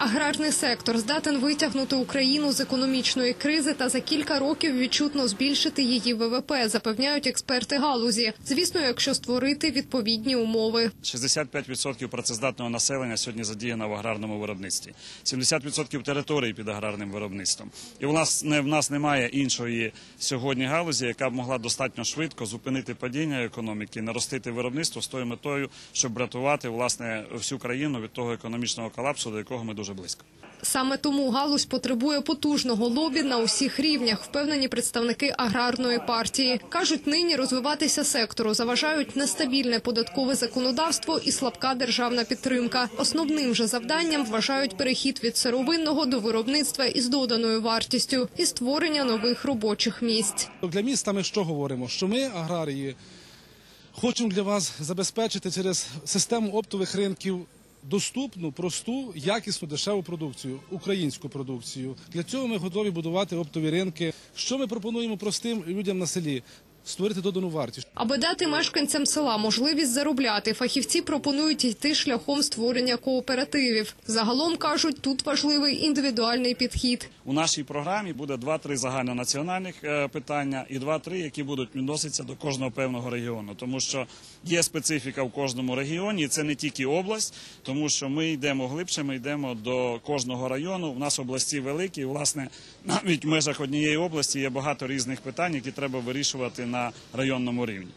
Аграрний сектор здатен витягнути Україну з економічної кризи та за кілька років відчутно збільшити її ВВП, запевняють експерти галузі. Звісно, якщо створити відповідні умови. 65% працездатного населення сьогодні задіяно в аграрному виробництві, 70% території під аграрним виробництвом. І у нас в нас немає іншої сьогодні галузі, яка б могла достатньо швидко зупинити падіння економіки, наростити виробництво з тою метою, щоб врятувати власне всю країну від того економічного колапсу, до якого ми дуже близько. Саме тому галузь потребує потужного лобі на усіх рівнях, впевнені представники аграрної партії. Кажуть, нині розвиватися сектору заважають нестабільне податкове законодавство і слабка державна підтримка. Основним же завданням вважають перехід від сировинного до виробництва із доданою вартістю і створення нових робочих місць. Для міста ми що говоримо? Що ми, аграрії, хочемо для вас забезпечити через систему оптових ринків доступну, просту, якісну, дешеву продукцію, українську продукцію. Для цього ми готові будувати оптові ринки. Що ми пропонуємо простим людям на селі? Створити додану вартість. Аби дати мешканцям села можливість заробляти, фахівці пропонують йти шляхом створення кооперативів. Загалом кажуть, тут важливий індивідуальний підхід. У нашій програмі буде 2-3 загальнонаціональних е, питання і 2-3, які будуть відноситися до кожного певного регіону, тому що є специфіка в кожному регіоні, і це не тільки область, тому що ми йдемо глибше, ми йдемо до кожного району. У нас області великі, і власне навіть в межах однієї області є багато різних питань, які треба вирішувати на районному рівні.